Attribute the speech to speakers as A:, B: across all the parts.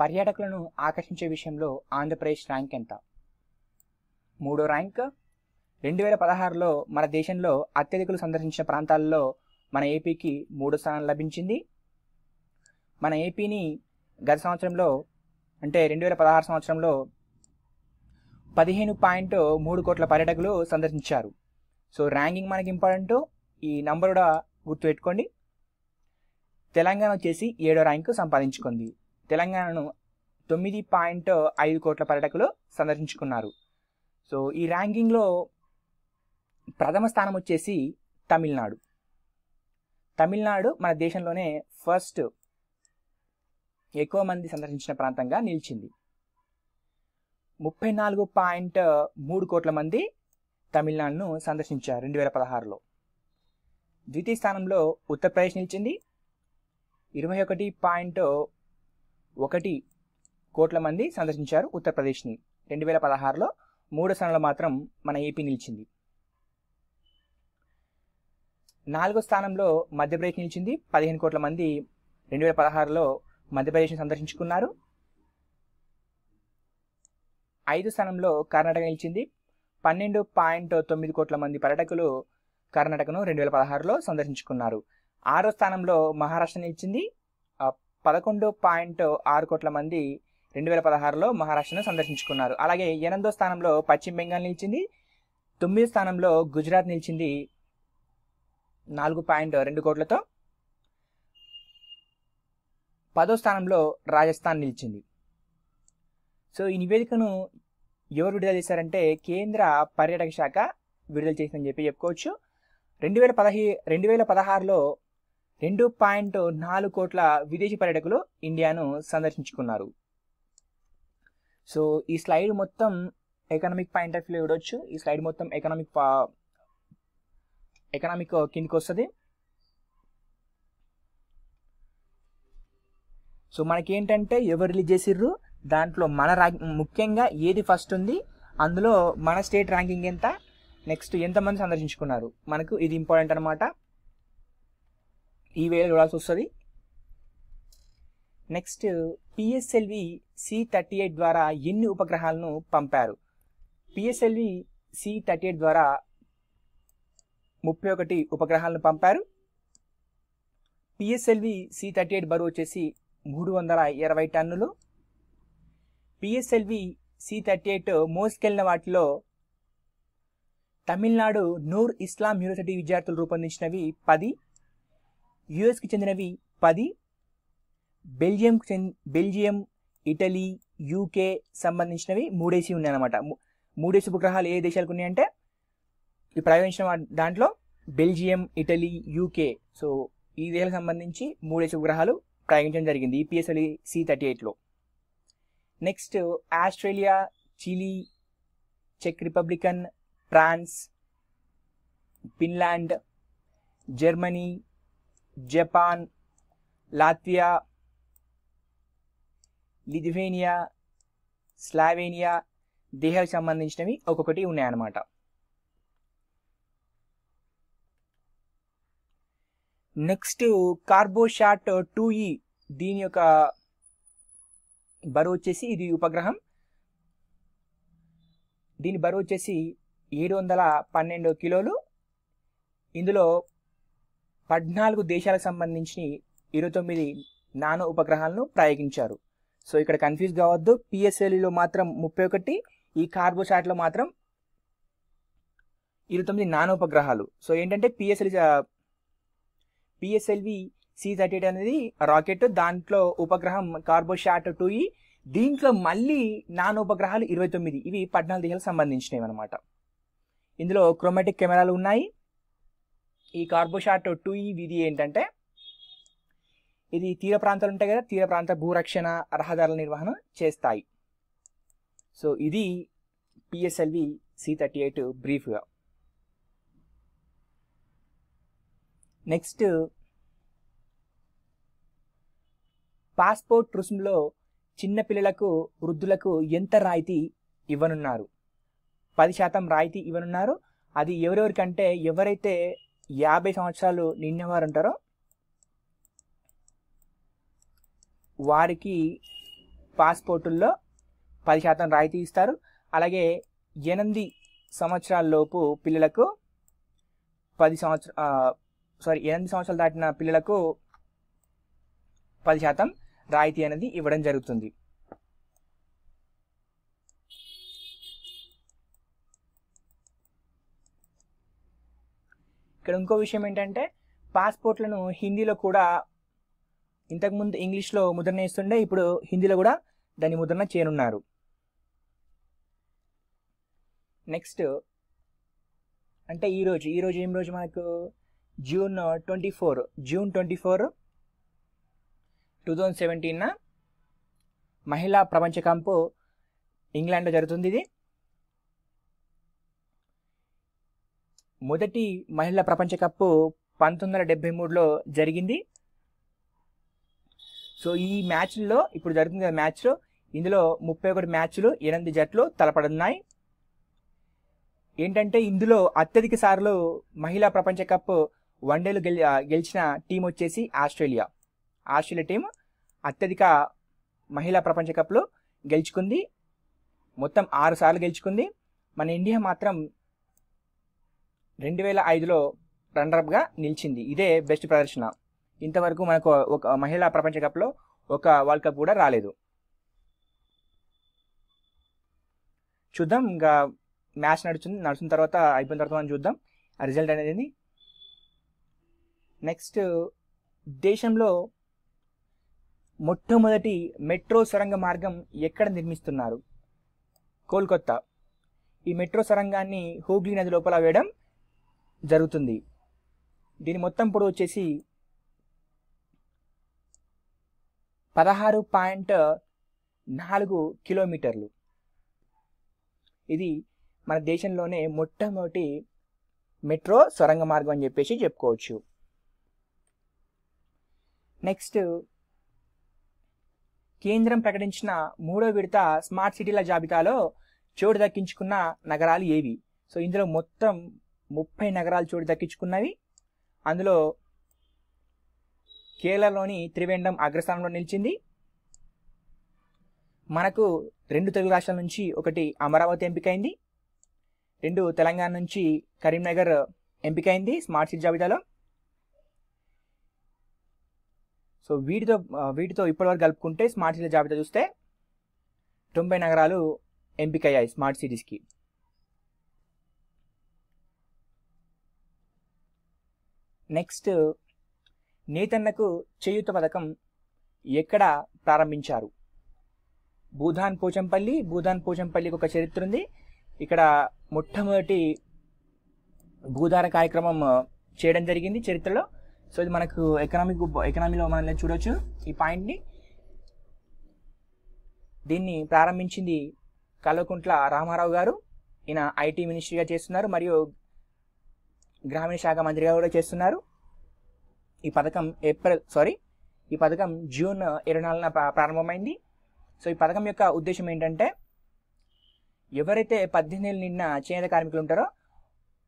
A: పర్యాటకులను ఆకర్షించే విషయంలో ఆంధ్రప్రదేశ్ ర్యాంక్ ఎంత? మూడో ర్యాంక్? రెండు వేల పదహారులో మన దేశంలో అత్యధికులు సందర్శించిన ప్రాంతాల్లో మన ఏపీకి మూడో స్థానం లభించింది. మన ఏపీని గత సంవత్సరంలో అంటే రెండు వేల పదహారు సంవత్సరంలో పదిహేను పాయింట్ మూడు కోట్ల పర్యాటకులు సందర్శించారు. సో ర్యాంకింగ్ మనకి ఇంపార్టెంట్. ఈ నంబర్ కూడా గుర్తుపెట్టుకోండి. తెలంగాణ వచ్చేసి ఏడో ర్యాంకు సంపాదించుకుంది. తెలంగాణను తొమ్మిది పాయింట్ ఐదు కోట్ల పర్యాటకులు సందర్శించుకున్నారు. సో ఈ ర్యాంకింగ్లో ప్రథమ స్థానం వచ్చేసి తమిళనాడు. తమిళనాడు మన దేశంలోనే ఫస్ట్ ఎక్కువ మంది సందర్శించిన ప్రాంతంగా నిలిచింది. ముప్పై నాలుగు పాయింట్ మూడు కోట్ల మంది తమిళనాడును సందర్శించారు రెండు వేల పదహారులో. ద్వితీయ స్థానంలో ఉత్తరప్రదేశ్ నిలిచింది. ఇరవై ఒకటి పాయింట్ ఒకటి కోట్ల మంది సందర్శించారు ఉత్తరప్రదేశ్ని. రెండు వేల పదహారులో మూడో స్థానంలో మాత్రం మన ఏపీ నిలిచింది. నాలుగో స్థానంలో మధ్యప్రదేశ్ నిలిచింది. పదిహేను కోట్ల మంది రెండు వేల పదహారులో మధ్యప్రదేశ్ని సందర్శించుకున్నారు. ఐదు స్థానంలో కర్ణాటక నిలిచింది. పన్నెండు పాయింట్ తొమ్మిది కోట్ల మంది పర్యాటకులు కర్ణాటకను రెండు వేల పదహారులో సందర్శించుకున్నారు. ఆరో స్థానంలో మహారాష్ట్ర నిలిచింది. పదకొండు పాయింట్ ఆరు కోట్ల మంది రెండు వేల పదహారులో మహారాష్ట్రను సందర్శించుకున్నారు. అలాగే ఎనిమిదో స్థానంలో పశ్చిమ బెంగాల్ నిలిచింది తొమ్మిదో స్థానంలో గుజరాత్ నిలిచింది నాలుగు పాయింట్ రెండు కోట్లతో పదో స్థానంలో రాజస్థాన్ నిలిచింది. సో ఈ నివేదికను ఎవరు విడుదల చేశారంటే కేంద్ర పర్యాటక శాఖ విడుదల చేసిందని చెప్పి చెప్పుకోవచ్చు. రెండు వేల పదహి రెండు వేల పదహారులో రెండు పాయింట్ నాలుగు కోట్ల విదేశీ పర్యాటకులు ఇండియాను సందర్శించుకున్నారు. సో ఈ స్లైడ్ మొత్తం ఎకనామిక్ పాయింట్ ఆఫ్ వ్యూ చూడొచ్చు. ఈ స్లైడ్ మొత్తం ఎకనామిక్ ఎకనామిక్ కిందకి వస్తుంది. సో మనకి ఏంటంటే ఎవరు రిలీజ్ చేసిర్రు? దాంట్లో మన ర్యాంక్ ముఖ్యంగా ఏది ఫస్ట్ ఉంది? అందులో మన స్టేట్ ర్యాంకింగ్ ఎంత? నెక్స్ట్ ఎంతమంది సందర్శించుకున్నారు? మనకు ఇది ఇంపార్టెంట్ అనమాట ఈ వేళ చూడాల్సి వస్తుంది. Next PSLV C thirty eight ద్వారా ఎన్ని ఉపగ్రహాలను పంపారు? పిఎస్ఎల్వి సి థర్టీ ఎయిట్ ద్వారా ముప్పై ఒకటి ఉపగ్రహాలను పంపారు. పిఎస్ఎల్వి సి థర్టీ ఎయిట్ బరువు వచ్చేసి మూడు వందల ఇరవై టన్నులు. పిఎస్ఎల్వి సి థర్టీ ఎయిట్ మోసుకెళ్ళిన వాటిలో తమిళనాడు నూర్ ఇస్లాం యూనివర్సిటీ విద్యార్థులు రూపొందించినవి పది యుఎస్కి చెందినవి పది బెల్జియంకు చెంది బెల్జియం ఇటలీ యూకే సంబంధించినవి మూడేసి ఉన్నాయన్నమాట. ము- మూడేసి ఉపగ్రహాలు ఏ దేశాలకు ఉన్నాయంటే ఈ ప్రయోగించిన దాంట్లో బెల్జియం ఇటలీ యూకే. సో ఈ దేశాలకు సంబంధించి మూడేసి ఉపగ్రహాలు ప్రయోగించడం జరిగింది ఈపీఎస్ఎల్ సి థర్టీ ఎయిట్లో next Australia Chile check republican France Finland Germany Japan Latvia Lithuania Slovenia దేహకు సంబంధించినవి ఒక్కొక్కటి ఉన్నాయన్నమాట నెక్స్ట్ కార్బోషాట్ టూ ఈ దీని యొక్క బరువు వచ్చేసి ఇది ఉపగ్రహం దీని బరువు వచ్చేసి ఏడు వందల పన్నెండు కిలోలు ఇందులో పద్నాలుగు దేశాలకు సంబంధించి ఇరవై తొమ్మిది నానో ఉపగ్రహాలను ప్రయోగించారు. సో ఇక్కడ కన్ఫ్యూజ్ కావద్దు. పిఎస్ఎల్ఈలో మాత్రం ముప్పై ఒకటి ఈ కార్బోసాట్లో మాత్రం ఇరవై తొమ్మిది నానో ఉపగ్రహాలు. సో ఏంటంటే PSL PSLV C thirty eight అనేది రాకెట్ దాంట్లో ఉపగ్రహం కార్బోషాట్ టూ ఈ దీంట్లో మళ్ళీ నానో ఉపగ్రహాలు ఇరవై తొమ్మిది. ఇవి పద్నాలుగు దేశాలకు సంబంధించినవి అనమాట ఇందులో క్రోమాటిక్ కెమెరాలు ఉన్నాయి. ఈ కార్బోషాట్ టూ ఈ విధి ఏంటంటే ఇది తీర ప్రాంతాలు ఉంటాయి కదా తీర ప్రాంత భూరక్షణ రహదారుల నిర్వహణ చేస్తాయి. సో ఇది పిఎస్ఎల్వి సి థర్టీ ఎయిట్ బ్రీఫ్గా నెక్స్ట్ పాస్పోర్ట్ రుసుములో చిన్నపిల్లలకు వృద్ధులకు ఎంత రాయితీ ఇవ్వనున్నారు? పది శాతం రాయితీ ఇవ్వనున్నారు. అది ఎవరెవరికంటే ఎవరైతే యాభై సంవత్సరాలు నిన్నవారు ఉంటారో వారికి పాస్పోర్టుల్లో పది శాతం రాయితీ ఇస్తారు. అలాగే ఎనిమిది సంవత్సరాలలోపు పిల్లలకు పది సంవత్సర సారీ ఎనిమిది సంవత్సరాలు దాటిన పిల్లలకు పది శాతం రాయితీ అనేది ఇవ్వడం జరుగుతుంది. ఇక్కడ ఇంకో విషయం ఏంటంటే పాస్పోర్ట్లను హిందీలో కూడా ఇంతకుముందు ఇంగ్లీష్లో ముద్రణ ఇస్తుండే ఇప్పుడు హిందీలో కూడా దాని ముద్రణ చేయనున్నారు. నెక్స్ట్ అంటే ఈరోజు ఈరోజు ఏం రోజు మనకు? June twenty four June twenty four two thousand సెవెంటీన్న మహిళా ప్రపంచ కంపు ఇంగ్లాండ్లో జరుగుతుంది ఇది. మొదటి మహిళా ప్రపంచ కప్పు పంతొమ్మిది వందల డెబ్బై మూడులో జరిగింది. సో ఈ మ్యాచ్లో ఇప్పుడు జరుగుతుంది మ్యాచ్లో ఇందులో ముప్పై ఒకటి మ్యాచ్లు ఎనిమిది జట్లు తలపడున్నాయి ఏంటంటే ఇందులో అత్యధిక సార్లు మహిళా ప్రపంచ కప్ వన్డేలు గెలి గెలిచిన టీం వచ్చేసి ఆస్ట్రేలియా. ఆస్ట్రేలియా టీం అత్యధిక మహిళా ప్రపంచ కప్లో గెలుచుకుంది. మొత్తం ఆరు సార్లు గెలుచుకుంది. మన ఇండియా మాత్రం రెండు వేల ఐదులో రన్నర్అప్గా నిలిచింది. ఇదే బెస్ట్ ప్రదర్శన. ఇంతవరకు మనకు ఒక మహిళా ప్రపంచ కప్లో ఒక వరల్డ్ కప్ కూడా రాలేదు. చూద్దాం ఇంకా మ్యాచ్ నడుస్తుంది నడిచిన తర్వాత అయిపోయిన తర్వాత మనం చూద్దాం ఆ రిజల్ట్ అనేది. నెక్స్ట్ దేశంలో మొట్టమొదటి మెట్రో సొరంగ మార్గం ఎక్కడ నిర్మిస్తున్నారు? కోల్కత్తా. ఈ మెట్రో సొరంగాన్ని హూగ్లీ నది లోపల వేయడం జరుగుతుంది. దీని మొత్తం పొడవు వచ్చేసి పదహారు పాయింట్ నాలుగు కిలోమీటర్లు. ఇది మన దేశంలోనే మొట్టమొదటి మెట్రో సొరంగ మార్గం అని చెప్పేసి చెప్పుకోవచ్చు. నెక్స్ట్ కేంద్రం ప్రకటించిన మూడో విడత స్మార్ట్ సిటీల జాబితాలో చోటు దక్కించుకున్న నగరాలు ఏవి? సో ఇందులో మొత్తం ముప్పై నగరాలు చోటు దక్కించుకున్నవి. అందులో కేరళలోని త్రివేండం అగ్రస్థానంలో నిలిచింది. మనకు రెండు తెలుగు రాష్ట్రాల నుంచి ఒకటి అమరావతి ఎంపికైంది. రెండు తెలంగాణ నుంచి కరీంనగర్ ఎంపికైంది స్మార్ట్ సిటీ జాబితాలో. సో వీటితో వీటితో ఇప్పటివరకు కలుపుకుంటే స్మార్ట్ సిటీ జాబితా చూస్తే తొంభై నగరాలు ఎంపికయ్యాయి స్మార్ట్ సిటీస్కి. నెక్స్ట్ నేతన్నకు చేయూత పథకం ఎక్కడ ప్రారంభించారు? భూధాన్ పోచంపల్లి భూధాన్ పోచంపల్లికి ఒక చరిత్ర ఉంది. ఇక్కడ మొట్టమొదటి భూధాన కార్యక్రమం చేయడం జరిగింది చరిత్రలో. సో ఇది మనకు ఎకనామిక్ ఎకనామీలో మనం చూడొచ్చు ఈ పాయింట్ని దీన్ని ప్రారంభించింది కల్వకుంట్ల రామారావు గారు. ఈయన ఐటీ మినిస్ట్రీగా చేస్తున్నారు. మరియు గ్రామీణ శాఖ మంత్రిగా కూడా చేస్తున్నారు. ఈ పథకం ఏప్రిల్ సారీ ఈ పథకం జూన్ ఇరవై నాలుగున ప్రారంభమైంది. సో ఈ పథకం యొక్క ఉద్దేశం ఏంటంటే ఎవరైతే పద్దెనిమిది ఏళ్ళు నిన్న చేనేత కార్మికులు ఉంటారో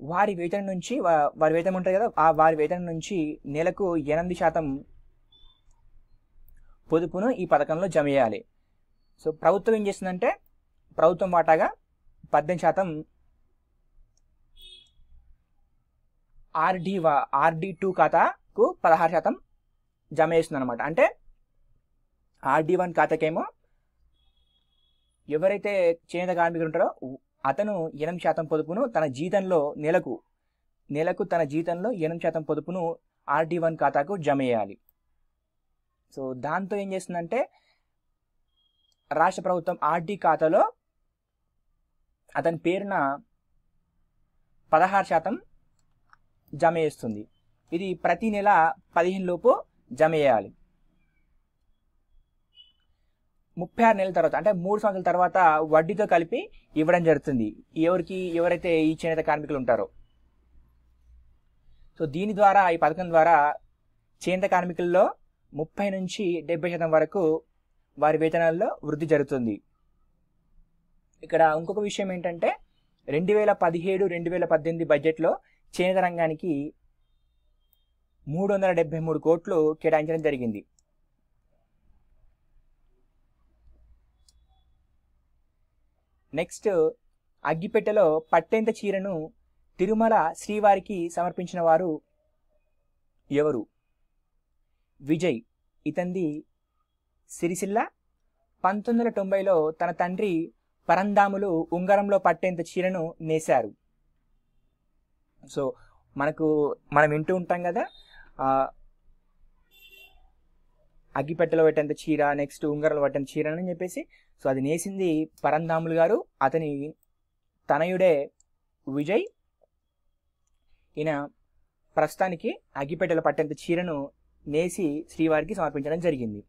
A: వారి వేతనం నుంచి వారి వేతనం ఉంటుంది కదా ఆ వారి వేతనం నుంచి నెలకు ఎనిమిది శాతం పొదుపును ఈ పథకంలో జమ చేయాలి. సో ప్రభుత్వం ఏం చేస్తుందంటే ప్రభుత్వం వాటాగా పద్దెనిమిది శాతం ఆర్డీ ఆర్డి టూ ఖాతాకు పదహారు శాతం జమ చేస్తుంది అనమాట అంటే ఆర్డీ వన్ ఖాతాకేమో ఎవరైతే చేనేత కార్మికులు ఉంటారో అతను ఎనిమిది శాతం పొదుపును తన జీతంలో నెలకు నెలకు తన జీతంలో ఎనిమిది శాతం పొదుపును ఆర్డీ వన్ ఖాతాకు జమ చేయాలి. సో దాంతో ఏం చేస్తుందంటే రాష్ట్ర ప్రభుత్వం ఆర్డీ ఖాతాలో అతని పేరున పదహారు శాతం జమ చేస్తుంది ఇది ప్రతి నెల పదిహేను లోపు జమ చేయాలి ముప్పై ఆరు నెలల తర్వాత అంటే మూడు సంవత్సరాల తర్వాత వడ్డీతో కలిపి ఇవ్వడం జరుగుతుంది. ఎవరికి ఎవరైతే ఈ చేనేత కార్మికులు ఉంటారో. సో దీని ద్వారా ఈ పథకం ద్వారా చేనేత కార్మికుల్లో ముప్పై నుంచి డెబ్బై శాతం వరకు వారి వేతనాల్లో వృద్ధి జరుగుతుంది. ఇక్కడ ఇంకొక విషయం ఏంటంటే రెండు వేల పదిహేడు రెండు వేల పద్దెనిమిది బడ్జెట్లో చేనేత రంగానికి మూడు వందల డెబ్బై మూడు కోట్లు కేటాయించడం జరిగింది. నెక్స్ట్ అగ్గిపెట్టెలో పట్టేంత చీరను తిరుమల శ్రీవారికి సమర్పించిన వారు ఎవరు? విజయ్ ఇతంది సిరిసిల్ల. పంతొమ్మిది వందల తొంభైలో తన తండ్రి పరందాములు ఉంగరంలో పట్టేంత చీరను నేశారు. సో మనకు మనం వింటూ ఉంటాం కదా ఆ, అగ్గిపెట్టెలో పెట్టేంత చీర నెక్స్ట్ ఉంగరంలో పట్టేంత చీర అని చెప్పేసి సో అది నేసింది పరందాములు గారు అతని తనయుడే విజయ్. ఈయన ప్రస్తుతానికి అగ్గిపెట్టెలో పట్టేంత చీరను నేసి శ్రీవారికి సమర్పించడం జరిగింది.